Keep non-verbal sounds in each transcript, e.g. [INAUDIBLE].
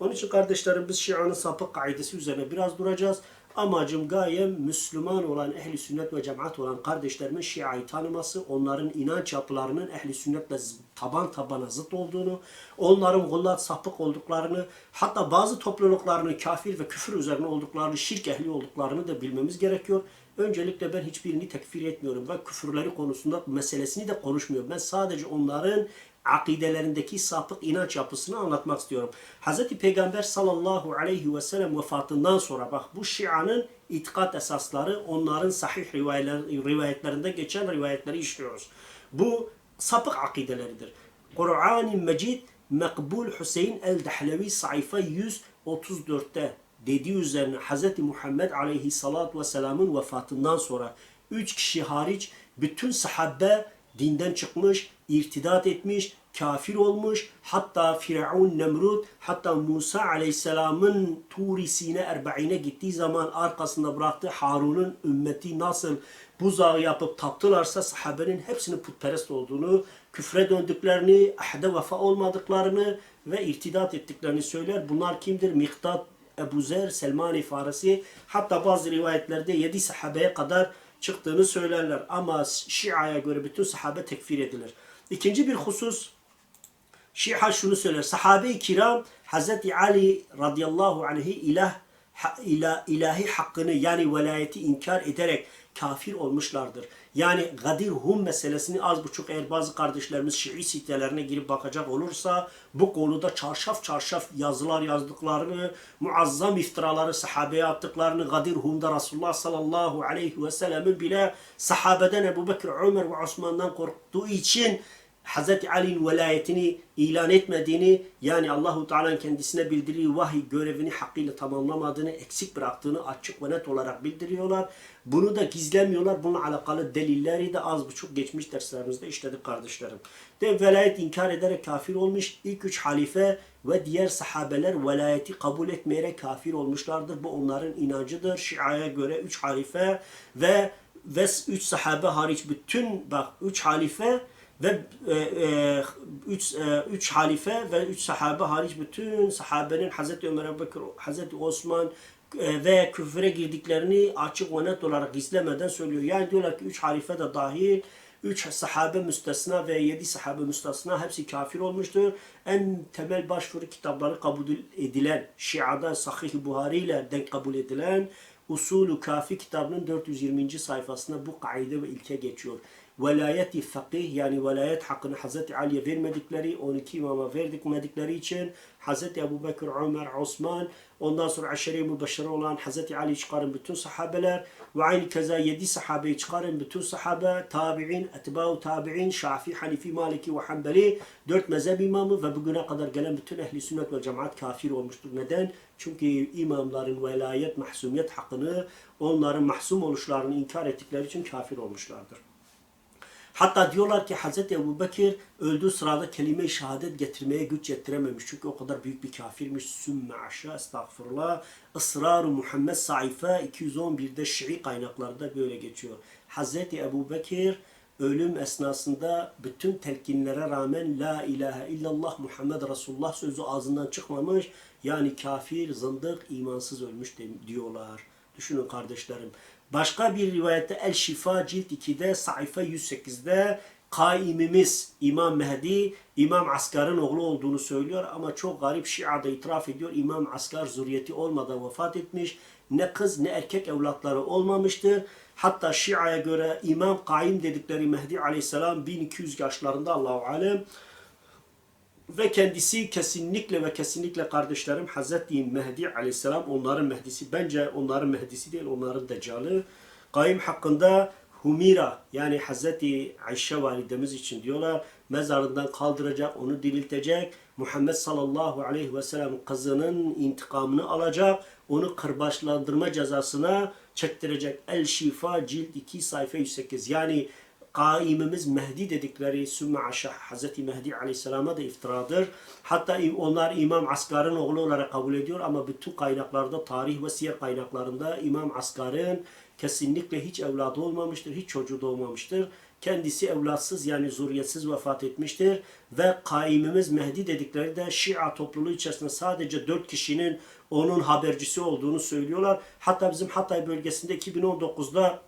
Onun için kardeşlerim biz Şia'nın sapık kaidesi üzerine biraz duracağız. Amacım gayem Müslüman olan ehli sünnet ve cemaat olan kardeşlerimin Şia'yı tanıması, onların inanç yapılarının ehli sünnetle taban tabana zıt olduğunu, onların gullat sapık olduklarını, hatta bazı topluluklarının kafir ve küfür üzerine olduklarını, şirk ehli olduklarını da bilmemiz gerekiyor. Öncelikle ben hiçbirini tekfir etmiyorum ve küfürleri konusunda meselesini de konuşmuyorum. Ben sadece onların akidelerindeki sapık inanç yapısını anlatmak istiyorum. Hz. Peygamber sallallahu aleyhi ve sellem vefatından sonra bak bu Şia'nın itikat esasları onların sahih rivayetler- rivayetlerinde geçen rivayetleri işliyoruz. Bu sapık akideleridir. Kur'an-ı Mecid Mekbul Hüseyin el-Dahlevi sayfa 134'te dediği üzerine Hz. Muhammed aleyhissalatu vesselamın vefatından sonra üç kişi hariç bütün sahabe dinden çıkmış, irtidat etmiş, kafir olmuş. Hatta Firavun, Nemrut, hatta Musa aleyhisselamın Turi Sine Erbain'e gittiği zaman arkasında bıraktığı Harun'un ümmeti nasıl buzağı yapıp taptılarsa sahabenin hepsinin putperest olduğunu, küfre döndüklerini, ahde vefa olmadıklarını ve irtidat ettiklerini söyler. Bunlar kimdir? Miktat, Ebu Zer, Selman-i Farisi hatta bazı rivayetlerde yedi sahabeye kadar çıktığını söylerler. Ama Şia'ya göre bütün sahabe tekfir edilir. İkinci bir husus Şia şunu söyler. Sahabe-i kiram Hazreti Ali radıyallahu anh'i ilah, ila, ilahi hakkını yani velayeti inkar ederek kafir olmuşlardır. Yani Gadir Hum meselesini az buçuk eğer bazı kardeşlerimiz Şii sitelerine girip bakacak olursa bu konuda çarşaf çarşaf yazılar yazdıklarını, muazzam iftiraları sahabeye attıklarını, Gadir Hum'da Resulullah sallallahu aleyhi ve sellemin bile sahabeden Ebu Bekir, Ömer ve Osman'dan korktuğu için Hazreti Ali'nin velayetini ilan etmediğini yani Allahu Teala'nın kendisine bildirdiği vahiy görevini hakkıyla tamamlamadığını, eksik bıraktığını açık ve net olarak bildiriyorlar. Bunu da gizlemiyorlar. Bununla alakalı delilleri de az buçuk geçmiş derslerimizde işledik kardeşlerim. De velayet inkar ederek kafir olmuş ilk üç halife ve diğer sahabeler velayeti kabul etmeyerek kafir olmuşlardır. Bu onların inancıdır. Şia'ya göre üç halife ve ve üç sahabe hariç bütün bak üç halife ve e, e, üç, e, üç halife ve üç sahabe hariç bütün sahabenin Hazreti Ömer, Ebu Bekir, Hazreti Osman e, ve küfre girdiklerini açık ve net olarak gizlemeden söylüyor. Yani diyorlar ki üç halife de dahil, üç sahabe müstesna ve yedi sahabe müstesna hepsi kafir olmuştur. En temel başvuru kitapları kabul edilen, Şia'da Sahih-i Buhari ile denk kabul edilen Usulü Kafi kitabının 420. sayfasında bu kaide ve ilke geçiyor velayeti fakih yani velayet hakkını Hazreti Ali'ye vermedikleri, 12 imama verdikmedikleri için Hazreti Ebu Bekir, Ömer, Osman, ondan sonra aşere mübeşşere olan Hazreti Ali çıkarın bütün sahabeler ve aynı keza 7 sahabeyi çıkarın bütün sahabe, tabi'in, etba'u tabi'in, Şafi, Hanifi, Maliki ve Hanbeli, 4 mezhep imamı ve bugüne kadar gelen bütün ehli sünnet ve cemaat kafir olmuştur. Neden? Çünkü imamların velayet, mahsumiyet hakkını, onların mahsum oluşlarını inkar ettikleri için kafir olmuşlardır. Hatta diyorlar ki Hz. Ebu Bekir öldüğü sırada kelime-i şehadet getirmeye güç yetirememiş. Çünkü o kadar büyük bir kafirmiş. Sümme aşağı estağfurullah. Israr-ı Muhammed sayfa 211'de Şii kaynaklarda böyle geçiyor. Hz. Ebu Bekir ölüm esnasında bütün telkinlere rağmen La ilahe illallah Muhammed Resulullah sözü ağzından çıkmamış. Yani kafir, zındık, imansız ölmüş diyorlar. Düşünün kardeşlerim. Başka bir rivayette El Şifa cilt 2'de sayfa 108'de kaimimiz İmam Mehdi İmam Askar'ın oğlu olduğunu söylüyor ama çok garip Şia'da itiraf ediyor. İmam Askar zürriyeti olmadan vefat etmiş. Ne kız ne erkek evlatları olmamıştır. Hatta Şia'ya göre İmam Kaim dedikleri Mehdi Aleyhisselam 1200 yaşlarında Allahu Alem ve kendisi kesinlikle ve kesinlikle kardeşlerim Hazreti Mehdi aleyhisselam onların Mehdisi. Bence onların Mehdisi değil onların Deccali. Kaim hakkında Humira yani Hazreti Ayşe validemiz için diyorlar mezarından kaldıracak onu diriltecek. Muhammed sallallahu aleyhi ve sellem kızının intikamını alacak. Onu kırbaçlandırma cezasına çektirecek. El Şifa cilt 2 sayfa 108 yani kaimimiz Mehdi dedikleri Sümme Aşah Hazreti Mehdi Aleyhisselam'a da iftiradır. Hatta onlar İmam Asgar'ın oğlu olarak kabul ediyor ama bütün kaynaklarda tarih ve siyer kaynaklarında İmam Asgar'ın Kesinlikle hiç evladı olmamıştır, hiç çocuğu doğmamıştır. Kendisi evlatsız yani zuriyetsiz vefat etmiştir. Ve kaimimiz Mehdi dedikleri de Şia topluluğu içerisinde sadece dört kişinin onun habercisi olduğunu söylüyorlar. Hatta bizim Hatay bölgesinde 2019'da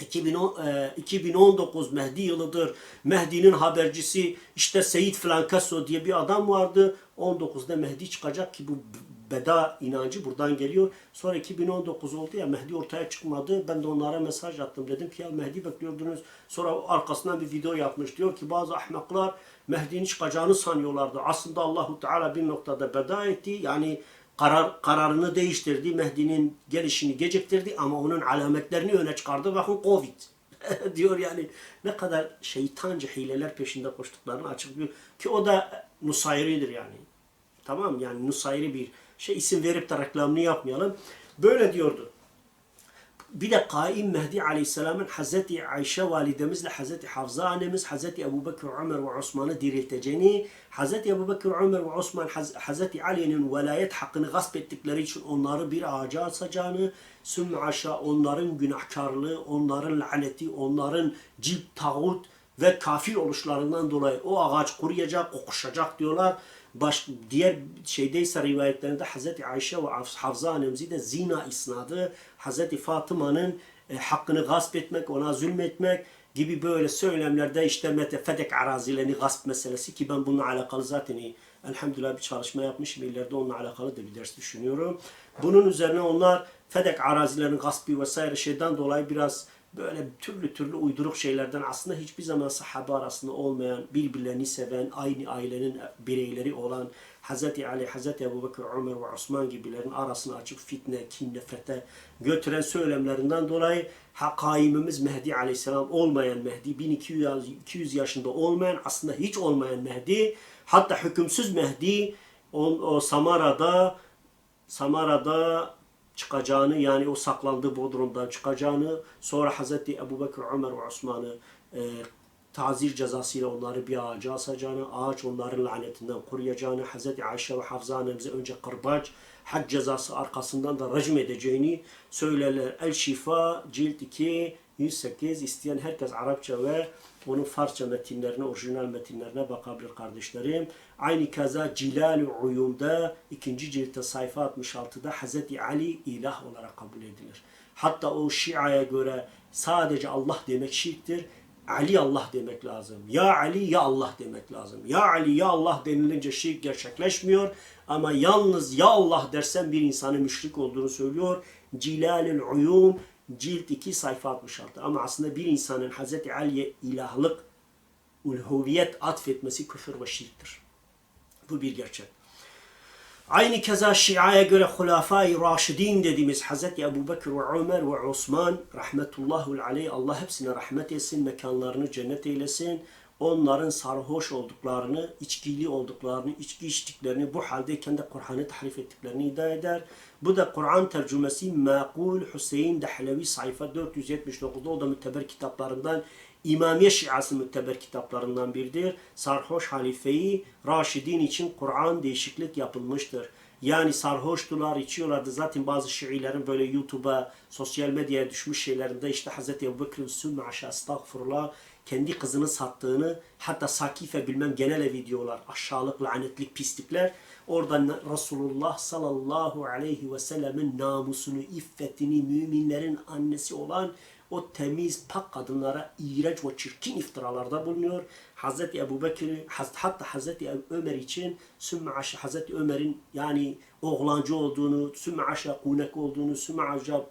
2010, e, 2019 Mehdi yılıdır. Mehdi'nin habercisi işte Seyit Flankaso diye bir adam vardı. 19'da Mehdi çıkacak ki bu beda inancı buradan geliyor. Sonra 2019 oldu ya Mehdi ortaya çıkmadı. Ben de onlara mesaj attım. Dedim ki ya Mehdi bekliyordunuz. Sonra arkasından bir video yapmış. Diyor ki bazı ahmaklar Mehdi'nin çıkacağını sanıyorlardı. Aslında Allahu Teala bir noktada beda etti. Yani karar kararını değiştirdi. Mehdi'nin gelişini geciktirdi ama onun alametlerini öne çıkardı. Bakın Covid [LAUGHS] diyor yani ne kadar şeytanca hileler peşinde koştuklarını açıklıyor. Ki o da Nusayri'dir yani. Tamam yani Nusayri bir şey isim verip de reklamını yapmayalım. Böyle diyordu. Bir de Kaim Mehdi Aleyhisselam'ın Hazreti Ayşe validemizle Hazreti Hafza annemiz Hazreti Ebu Bekir, Ömer ve Osman'ı dirilteceğini, Hazreti Ebu Bekir, Ömer ve Osman Haz- Hazreti Ali'nin velayet hakkını gasp ettikleri için onları bir ağaca asacağını, sümme aşağı onların günahkarlığı, onların laneti, onların cilt, tağut ve kafir oluşlarından dolayı o ağaç kuruyacak, kokuşacak diyorlar. Baş, diğer şeydeyse rivayetlerinde Hazreti Ayşe ve Hafza annemizi de zina isnadı, Hazreti Fatıma'nın e, hakkını gasp etmek, ona zulmetmek gibi böyle söylemlerde işte mete fedek arazilerini gasp meselesi ki ben bununla alakalı zaten iyi, elhamdülillah bir çalışma yapmışım. İleride onunla alakalı da bir ders düşünüyorum. Bunun üzerine onlar fedek arazilerin gaspı vesaire şeyden dolayı biraz böyle türlü türlü uyduruk şeylerden aslında hiçbir zaman sahabe arasında olmayan, birbirlerini seven, aynı ailenin bireyleri olan Hz. Ali, Hz. Ebu Bekir, Ömer ve Osman gibilerin arasını açıp fitne, kin, nefrete götüren söylemlerinden dolayı Hakaimimiz Mehdi Aleyhisselam olmayan Mehdi, 1200 200 yaşında olmayan, aslında hiç olmayan Mehdi, hatta hükümsüz Mehdi o, o Samara'da Samara'da çıkacağını yani o saklandığı Bodrum'dan çıkacağını sonra Hz. Ebu Bekir, Ömer ve Osman'ı e, tazir cezasıyla onları bir ağaca asacağını, ağaç onların lanetinden koruyacağını, Hz. Ayşe ve Hafza annemize önce kırbaç, had cezası arkasından da rejim edeceğini söylerler. El Şifa cilt 2 108 isteyen herkes Arapça ve onun Farsça metinlerine, orijinal metinlerine bakabilir kardeşlerim. Aynı kaza Cilal-i Uyum'da ikinci ciltte sayfa 66'da Hz. Ali ilah olarak kabul edilir. Hatta o Şia'ya göre sadece Allah demek şirktir. Ali Allah demek lazım. Ya Ali ya Allah demek lazım. Ya Ali ya Allah denilince şirk gerçekleşmiyor. Ama yalnız ya Allah dersen bir insanın müşrik olduğunu söylüyor. Cilalül Uyum cilt 2 sayfa 66. Ama aslında bir insanın Hz. Ali'ye ilahlık, ulhuviyet atfetmesi küfür ve şirktir. Bu bir gerçek. Aynı keza Şia'ya göre Hulafai Raşidin dediğimiz Hz. Ebu Bekir ve Ömer ve Osman rahmetullahul aleyh Allah hepsine rahmet etsin, mekanlarını cennet eylesin. Onların sarhoş olduklarını, içkili olduklarını, içki içtiklerini, bu haldeyken de Kur'an'ı tahrif ettiklerini iddia eder. Bu da Kur'an tercümesi Makul Hüseyin Dehlevi sayfa 479'da o da müteber kitaplarından İmamiye Şiası müteber kitaplarından biridir. Sarhoş halifeyi Raşidin için Kur'an değişiklik yapılmıştır. Yani sarhoştular, içiyorlardı. Zaten bazı Şiilerin böyle YouTube'a, sosyal medyaya düşmüş şeylerinde işte Hz. Ebu Bekir'in sümme aşağı estağfurullah kendi kızını sattığını hatta sakife bilmem genel evi diyorlar. Aşağılık, lanetlik, pislikler. Oradan Resulullah sallallahu aleyhi ve sellemin namusunu, iffetini, müminlerin annesi olan o temiz, pak kadınlara iğrenç ve çirkin iftiralarda bulunuyor. Hz. Ebu Bekir, hatta Hz. Ömer için Sümme Aşa, Hz. Ömer'in yani oğlancı olduğunu, Sümme Aşa kunek olduğunu, Sümme Aşa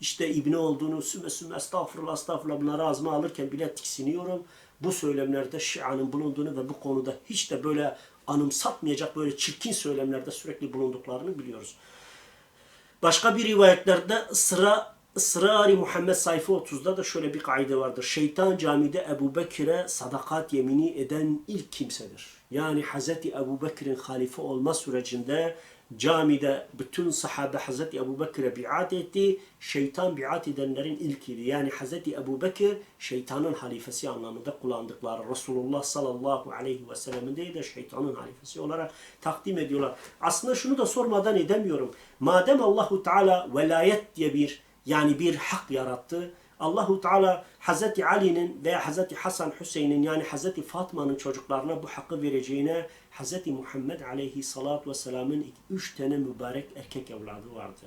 işte İbni olduğunu, Sümme Sümme estağfurullah estağfurullah bunları ağzıma alırken bile tiksiniyorum. Bu söylemlerde Şia'nın bulunduğunu ve bu konuda hiç de böyle anımsatmayacak böyle çirkin söylemlerde sürekli bulunduklarını biliyoruz. Başka bir rivayetlerde sıra Israr-ı Muhammed sayfa 30'da da şöyle bir kaide vardır. Şeytan camide Ebu Bekir'e sadakat yemini eden ilk kimsedir. Yani Hz. Ebu Bekir'in halife olma sürecinde camide bütün sahabe Hz. Ebu Bekir'e biat etti. Şeytan biat edenlerin ilkiydi. Yani Hz. Ebu Bekir şeytanın halifesi anlamında kullandıkları Resulullah sallallahu aleyhi ve sellem'in değil de şeytanın halifesi olarak takdim ediyorlar. Aslında şunu da sormadan edemiyorum. Madem Allahu Teala velayet diye bir Yani bir hak yarattı. Allahu Teala Hazreti Ali'nin veya Hazreti Hasan Hüseyin'in yani Hazreti Fatma'nın çocuklarına bu hakkı vereceğine Hazreti Muhammed Aleyhissalatu Vesselam'ın üç tane mübarek erkek evladı vardı.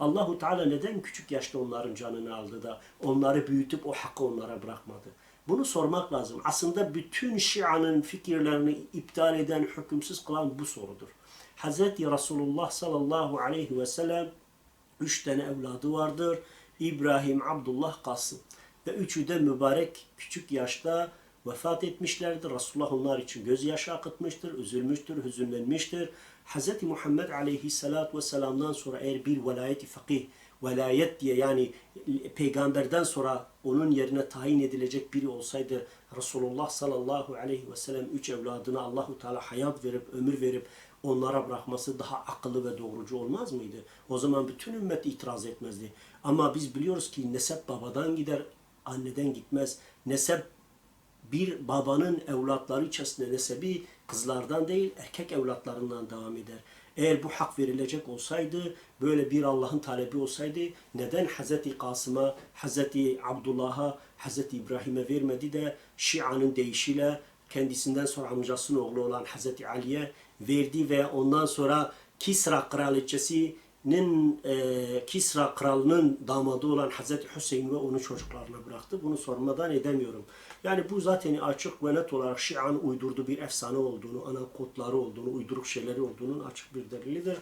Allahu Teala neden küçük yaşta onların canını aldı da onları büyütüp o hakkı onlara bırakmadı? Bunu sormak lazım. Aslında bütün Şia'nın fikirlerini iptal eden, hükümsüz kılan bu sorudur. Hazreti Resulullah sallallahu aleyhi ve sellem üç tane evladı vardır. İbrahim, Abdullah, Kasım. Ve üçü de mübarek küçük yaşta vefat etmişlerdir. Resulullah onlar için gözyaşı akıtmıştır, üzülmüştür, hüzünlenmiştir. Hz. Muhammed aleyhissalatu vesselam'dan sonra eğer bir velayeti fakih, velayet diye yani peygamberden sonra onun yerine tayin edilecek biri olsaydı Resulullah sallallahu aleyhi ve sellem üç evladına Allahu Teala hayat verip ömür verip onlara bırakması daha akıllı ve doğrucu olmaz mıydı? O zaman bütün ümmet itiraz etmezdi. Ama biz biliyoruz ki nesep babadan gider, anneden gitmez. Nesep bir babanın evlatları içerisinde nesebi kızlardan değil erkek evlatlarından devam eder. Eğer bu hak verilecek olsaydı, böyle bir Allah'ın talebi olsaydı neden Hazreti Kasım'a, Hazreti Abdullah'a, Hazreti İbrahim'e vermedi de Şia'nın deyişiyle kendisinden sonra amcasının oğlu olan Hazreti Ali'ye verdi ve ondan sonra Kisra kraliçesinin e, Kisra kralının damadı olan Hazreti Hüseyin ve onun çocuklarına bıraktı. Bunu sormadan edemiyorum. Yani bu zaten açık ve net olarak Şia'nın uydurduğu bir efsane olduğunu, ana kodları olduğunu, uyduruk şeyleri olduğunun açık bir delilidir.